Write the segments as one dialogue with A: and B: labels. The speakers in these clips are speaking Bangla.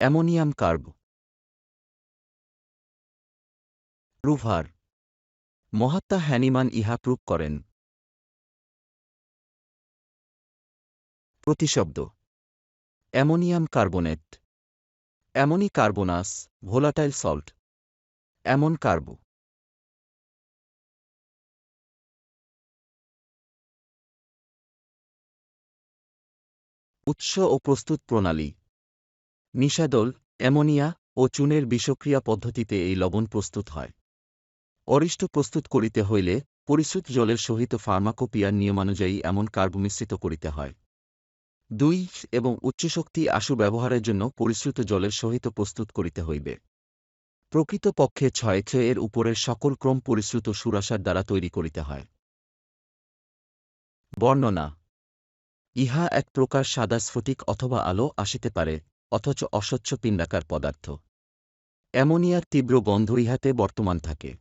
A: অ্যামোনিয়াম কার্ব রুভার। মহাত্মা হ্যানিমান ইহা প্রুভ করেন। প্রতিশব্দ। Ammonium carbonate. Ammoni carbonas, volatile salt. Ammon carbo. উৎস ও প্রস্তুত প্রণালী। নিষাদল, অ্যামোনিয়া ও চুনের বিষক্রিয়া পদ্ধতিতে এই লবণ প্রস্তুত হয়। অরিষ্ট প্রস্তুত করিতে হইলে পরিশ্রুত জলের সহিত ফার্মাকোপিয়ার নিয়মানুযায়ী এমন কার্ব মিশ্রিত করিতে হয়। দুই, এবং উচ্চশক্তি আশু ব্যবহারের জন্য পরিশ্রুত জলের সহিত প্রস্তুত করিতে হইবে। প্রকৃত পক্ষে ছয় এর উপরের সকল ক্রম পরিশ্রুত সুরাসার দ্বারা তৈরি করিতে হয়। বর্ণনা, ইহা এক প্রকার সাদা স্ফটিক অথবা আলো আসিতে পারে। অথচ অস্বচ্ছ পিণ্ডাকার পদার্থ। অ্যামোনিয়ার তীব্র গন্ধ ইহাতে বর্তমান থাকে।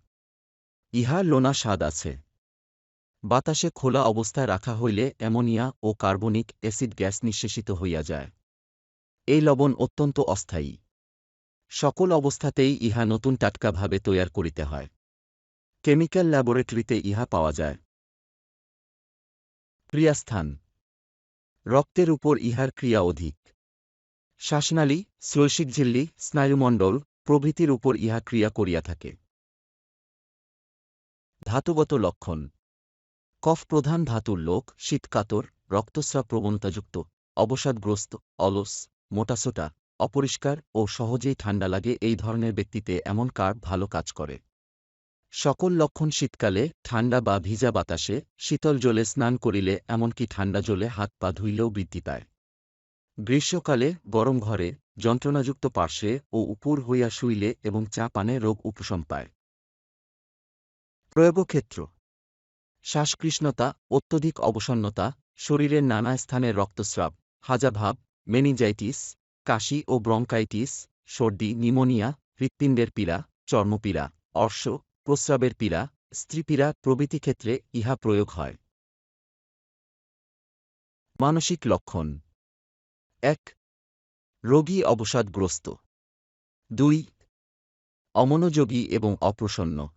A: ইহার লোনা স্বাদ আছে। বাতাসে খোলা অবস্থায় রাখা হইলে অ্যামোনিয়া ও কার্বনিক অ্যাসিড গ্যাস নিঃশেষিত হইয়া যায়। এই লবণ অত্যন্ত অস্থায়ী। সকল অবস্থাতেই ইহা নতুন টাটকাভাবে তৈয়ার করিতে হয়। কেমিক্যাল ল্যাবরেটরিতে ইহা পাওয়া যায়। ক্রিয়াস্থান। রক্তের উপর ইহার ক্রিয়া অধিক। শ্বাসনালী শ্লৈষিক ঝিল্লি, স্নায়ুমণ্ডল প্রভৃতির উপর ইহা ক্রিয়া করিয়া থাকে। ধাতুগত লক্ষণ। কফ প্রধান ধাতুর লোক শীতকাতর রক্তস্রাব প্রবণতাযুক্ত, অবসাদগ্রস্ত, অলস মোটাসোটা অপরিষ্কার ও সহজেই ঠান্ডা লাগে এই ধরনের ব্যক্তিতে এমন কার্ব ভালো কাজ করে। সকল লক্ষণ শীতকালে, ঠান্ডা বা ভিজা বাতাসে, শীতল জলে স্নান করিলে এমনকি ঠান্ডা জলে হাত পা ধুইলেও বৃদ্ধি পায়। গ্রীষ্মকালে গরম ঘরে যন্ত্রণাযুক্ত পার্শ্বে ও উপুর হইয়া শুইলে এবং চা পানে রোগ উপশম পায়। প্রয়োগক্ষেত্র শ্বাসকৃষ্ণতা, অত্যধিক অবসন্নতা, শরীরের নানা স্থানে রক্তস্রাব হাজাভাব মেনিজাইটিস, কাশি ও ব্রঙ্কাইটিস, সর্দি, নিমোনিয়া, হৃৎপিণ্ডের পীড়া, চর্মপীড়া, অর্শ, প্রস্রাবের পীড়া, স্ত্রীপীড়া প্রভৃতি ক্ষেত্রে ইহা প্রয়োগ হয়। মানসিক লক্ষণ এক, রোগী অবসাদগ্রস্ত। দুই, অমনোযোগী এবং অপ্রসন্ন।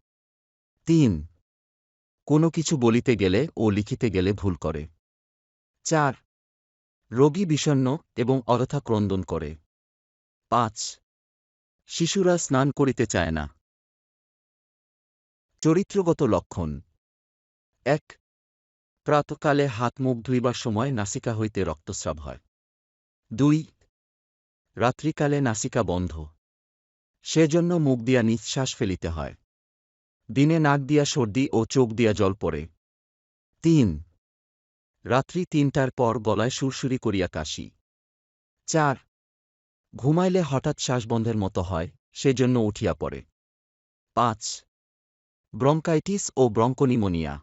A: তিন, কোনো কিছু বলিতে গেলে ও লিখিতে গেলে ভুল করে। চার, রোগী বিষণ্ন এবং অযথা ক্রন্দন করে। পাঁচ, শিশুরা স্নান করিতে চায় না। চরিত্রগত লক্ষণ। এক, প্রাতকালে হাত মুখ ধুইবার সময় নাসিকা হইতে রক্তস্রাব হয়। দুই, রাত্রিকালে নাসিকা বন্ধ। সেজন্য মুখ দিয়া নিঃশ্বাস ফেলিতে হয়। দিনে নাক দিয়া সর্দি ও চোখ দিয়া জল পড়ে। তিন, রাত্রি তিনটার পর গলায় সুরসুরি করিয়া কাশি। চার, ঘুমাইলে হঠাৎ শ্বাসবন্ধের মতো হয়, সেজন্য উঠিয়া পড়ে। পাঁচ, ব্রঙ্কাইটিস ও ব্রঙ্কনিমোনিয়া।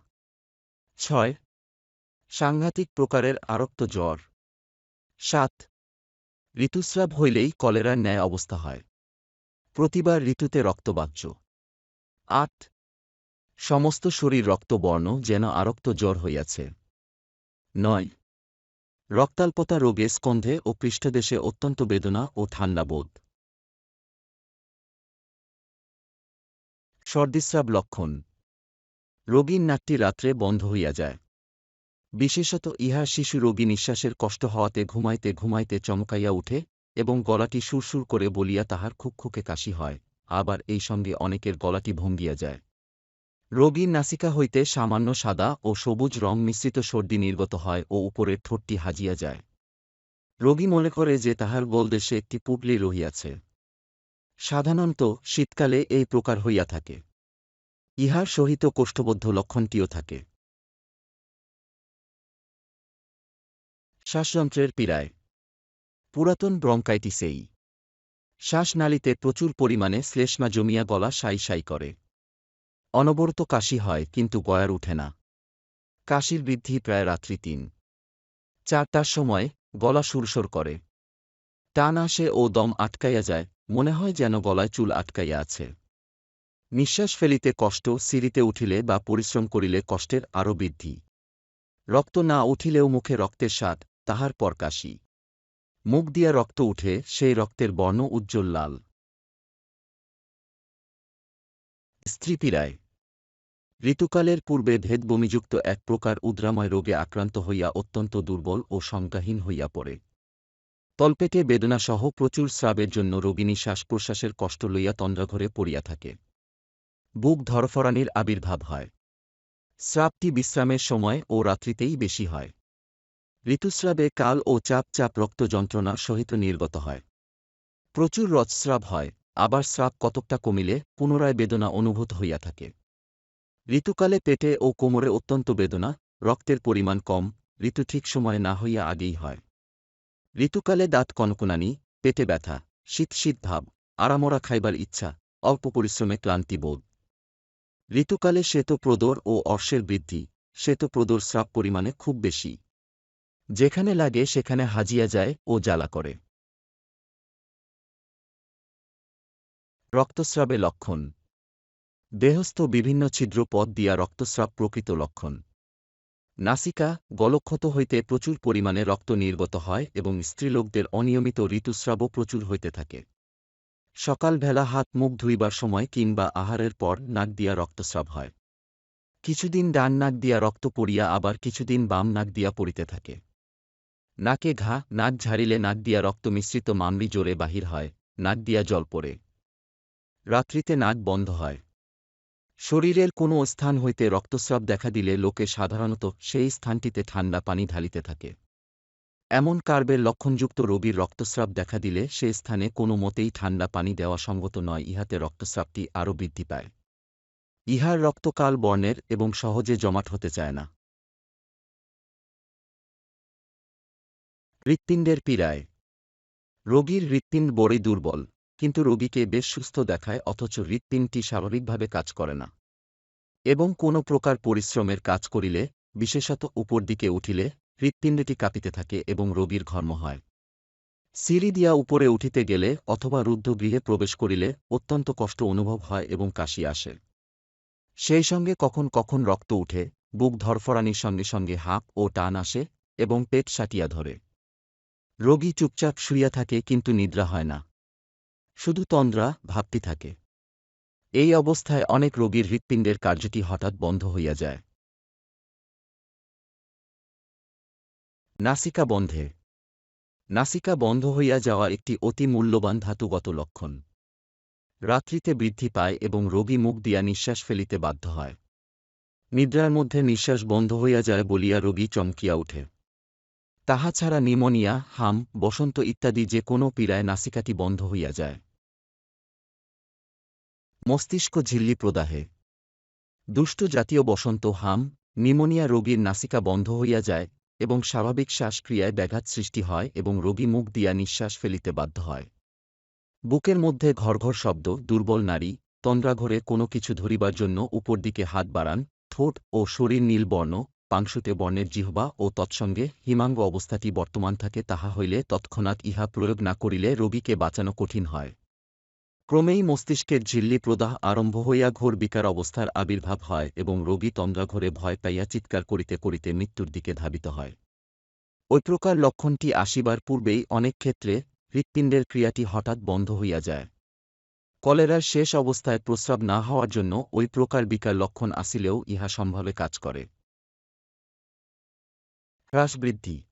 A: ছয়, সাংঘাতিক প্রকারের আরক্ত জ্বর। সাত ঋতুস্রাব হইলেই কলেরার ন্যায় অবস্থা হয়। প্রতিবার ঋতুতে রক্তবাহ্য। আট। সমস্ত শরীর রক্তবর্ণ যেন আরক্ত জ্বর হইয়াছে। নয়। রক্তাল্পতা রোগে স্কন্ধে ও পৃষ্ঠদেশে অত্যন্ত বেদনা ও ঠান্ডা বোধ। সর্দিস্রাব লক্ষণ। রোগীর নাকটি রাত্রে বন্ধ হইয়া যায়। বিশেষত ইহা শিশু রোগী নিঃশ্বাসের কষ্ট হওয়াতে ঘুমাইতে ঘুমাইতে চমকাইয়া উঠে এবং গলাটি সুরসুর করে বলিয়া তাহার খুকখুকে কাশি হয়, আবার এই সঙ্গে অনেকের গলাটি ভঙ্গিয়া যায়। রোগীর নাসিকা হইতে সামান্য সাদা ও সবুজ রং মিশ্রিত সর্দি নির্গত হয় ও উপরের ঠোঁটটি হাজিয়া যায়। রোগী মনে করে যে তাহার গোলদেশে একটি পুবলি রহিয়াছে। সাধারণত শীতকালে এই প্রকার হইয়া থাকে। ইহার সহিত কোষ্ঠবদ্ধ লক্ষণটিও থাকে। শ্বাসযন্ত্রের পীড়ায়। পুরাতন ব্রঙ্কাইটিসেই। শ্বাসনালীতে প্রচুর পরিমাণে শ্লেষ্মা জমিয়া গলা সাই সাই করে। অনবরত কাশি হয়, কিন্তু গয়ার উঠে না। কাশির বৃদ্ধি প্রায় রাত্রি তিন। চারটার সময় গলা সুরসর করে। টান আসে ও দম আটকাইয়া যায়, মনে হয় যেন গলায় চুল আটকাইয়া আছে। নিঃশ্বাস ফেলিতে কষ্ট, সিঁড়িতে উঠিলে বা পরিশ্রম করিলে কষ্টের আরও বৃদ্ধি। রক্ত না উঠিলেও মুখে রক্তের স্বাদ তাহার পর কাশি মুখ দিয়া রক্ত উঠে, সেই রক্তের বর্ণ উজ্জ্বল লাল। স্ত্রীপীড়ায় ঋতুকালের পূর্বে ভেদবমিযুক্ত এক প্রকার উদ্রাময় রোগে আক্রান্ত হইয়া অত্যন্ত দুর্বল ও সংজ্ঞাহীন হইয়া পড়ে। তলপেটে বেদনাসহ প্রচুর স্রাবের জন্য রোগিণী শ্বাস প্রশ্বাসের কষ্ট লইয়া তন্দ্রাঘরে পড়িয়া থাকে। বুক ধরফরানির আবির্ভাব হয়। স্রাবটি বিশ্রামের সময় ও রাত্রিতেই বেশি হয়। ঋতুস্রাবে কাল ও চাপ চাপ রক্ত যন্ত্রণা সহিত নির্গত হয়। প্রচুর রথস্রাব হয়, আবার স্রাব কতকটা কমিলে পুনরায় বেদনা অনুভূত হইয়া থাকে। ঋতুকালে পেটে ও কোমরে অত্যন্ত বেদনা, রক্তের পরিমাণ কম, ঋতু ঠিক সময়ে না হইয়া আগেই হয়। ঋতুকালে দাঁত কনকনানি, পেটে ব্যথা, শীত শীত ভাব, আরামরা খাইবার ইচ্ছা, অল্প পরিশ্রমে ক্লান্তি বোধ। ঋতুকালে শ্বেতপ্রদর ও অর্শের বৃদ্ধি শ্বেত শ্বেতপ্রদর স্রাব পরিমাণে খুব বেশি। যেখানে লাগে সেখানে হাজিয়া যায় ও জ্বালা করে। রক্তস্রাবে লক্ষণ। দেহস্থ বিভিন্ন ছিদ্র পথ দিয়া রক্তস্রাব প্রকৃত লক্ষণ। নাসিকা, গলক্ষত হইতে প্রচুর পরিমাণে রক্ত নির্গত হয় এবং স্ত্রীলোকদের অনিয়মিত ঋতুস্রাবও প্রচুর হইতে থাকে। সকালবেলা হাত মুখ ধুইবার সময় কিংবা আহারের পর নাক দিয়া রক্তস্রাব হয়। কিছুদিন ডান নাক দিয়া রক্ত পড়িয়া আবার কিছুদিন বাম নাক দিয়া পড়িতে থাকে। নাকে ঘা, নাক ঝাড়িলে নাক দিয়া রক্ত মিশ্রিত মামলি জোরে বাহির হয়, নাক দিয়া জল পড়ে। রাত্রিতে নাক বন্ধ হয়। শরীরের কোনো স্থান হইতে রক্তস্রাব দেখা দিলে লোকে সাধারণত সেই স্থানটিতে ঠান্ডা পানি ঢালিতে থাকে। এমন কার্বের লক্ষণযুক্ত রোগীর রক্তস্রাব দেখা দিলে সে স্থানে কোনো মতেই ঠান্ডা পানি দেওয়া সঙ্গত নয়, ইহাতে রক্তস্রাবটি আরও বৃদ্ধি পায়। ইহার রক্তকাল বর্ণের এবং সহজে জমাট হতে চায় না। হৃৎপিণ্ডের পীড়ায়। রোগীর হৃৎপিণ্ড বড়ই দুর্বল, কিন্তু রোগীকে বেশ সুস্থ দেখায়, অথচ হৃৎপিণ্ডটি স্বাভাবিকভাবে কাজ করে না। এবং কোনো প্রকার পরিশ্রমের কাজ করিলে, বিশেষত উপর দিকে উঠিলে, হৃৎপিণ্ডটি কাঁপিতে থাকে এবং রোগীর ঘর্ম হয়। সিঁড়ি দিয়া উপরে উঠিতে গেলে, অথবা রুদ্ধগৃহে প্রবেশ করিলে, অত্যন্ত কষ্ট অনুভব হয় এবং কাশি আসে। সেই সঙ্গে কখন কখন রক্ত উঠে, বুক ধরফরানির সঙ্গে সঙ্গে হাঁপ ও টান আসে, এবং পেট সাটিয়া ধরে। রোগী চুপচাপ শুইয়া থাকে কিন্তু নিদ্রা হয় না। শুধু তন্দ্রা, ভাবটি থাকে। এই অবস্থায় অনেক রোগীর হৃৎপিণ্ডের কার্যটি হঠাৎ বন্ধ হইয়া যায়। নাসিকা বন্ধে। নাসিকা বন্ধ হইয়া যাওয়া একটি অতি মূল্যবান ধাতুগত লক্ষণ। রাত্রিতে বৃদ্ধি পায় এবং রোগী মুখ দিয়া নিঃশ্বাস ফেলিতে বাধ্য হয়। নিদ্রার মধ্যে নিঃশ্বাস বন্ধ হইয়া যায় বলিয়া রোগী চমকিয়া উঠে। তাহা ছাড়া নিমোনিয়া, হাম, বসন্ত ইত্যাদি যে কোনো পীড়ায় নাসিকাটি বন্ধ হইয়া যায়। মস্তিষ্ক ঝিল্লি প্রদাহে। দুষ্ট জাতীয় বসন্ত, হাম, নিমোনিয়া রোগীর নাসিকা বন্ধ হইয়া যায় এবং স্বাভাবিক শ্বাসক্রিয়ায় ব্যাঘাত সৃষ্টি হয় এবং রোগী মুখ দিয়া নিঃশ্বাস ফেলিতে বাধ্য হয়। বুকের মধ্যে ঘরঘর শব্দ, দুর্বল নারী, তন্দ্রাঘরে কোনো কিছু ধরিবার জন্য উপর দিকে হাত বাড়ান, ঠোঁট ও শরীর নীলবর্ণ পাংশুতে বর্ণের জিহ্বা ও তৎসঙ্গে হিমাঙ্গ অবস্থাটি বর্তমান থাকে তাহা হইলে তৎক্ষণাৎ ইহা প্রয়োগ না করিলে রোগীকে বাঁচানো কঠিন হয়। ক্রমেই মস্তিষ্কের ঝিল্লি প্রদাহ আরম্ভ হইয়া ঘোর বিকার অবস্থার আবির্ভাব হয় এবং রোগী তন্দ্রাঘরে ভয় পাইয়া চিৎকার করিতে করিতে মৃত্যুর দিকে ধাবিত হয়। ওই প্রকার লক্ষণটি আসিবার পূর্বেই অনেক ক্ষেত্রে হৃৎপিণ্ডের ক্রিয়াটি হঠাৎ বন্ধ হইয়া যায়। কলেরার শেষ অবস্থায় প্রস্রাব না হওয়ার জন্য ওই প্রকার বিকার লক্ষণ আসিলেও ইহা সম্ভাবে কাজ করে। হ্রাস বৃদ্ধি।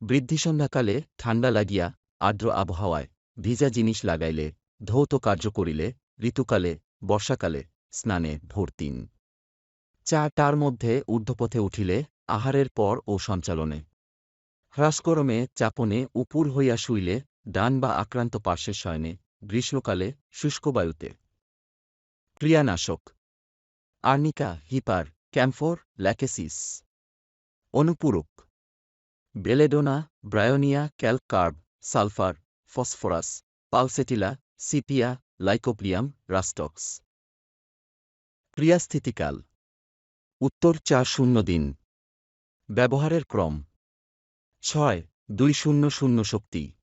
A: বৃদ্ধি সন্ধ্যাকালে ঠান্ডা লাগিয়া আর্দ্র আবহাওয়ায় ভিজা জিনিস লাগাইলে, ধৌত কার্য করিলে, ঋতুকালে, বর্ষাকালে স্নানে ভোর তিন চারটার মধ্যে ঊর্ধ্বপথে উঠিলে আহারের পর ও সঞ্চালনে। হ্রাসকরমে চাপনে উপুর হইয়া শুইলে ডান বা আক্রান্ত পার্শ্বের শয়নে গ্রীষ্মকালে শুষ্কবায়ুতে ক্রিয়ানাশক। Arnica, hepar, camphor, lachesis. অনুপূরক। Belladonna, bryonia calc carb sulphur, phosphorus, pulsatilla, sepia, lycopodium, rhus tox. ক্রিয়াস্থিতিকাল। উত্তর চার শূন্য দিন। ব্যবহারের ক্রম। ছয় দুই শূন্য শূন্য শক্তি।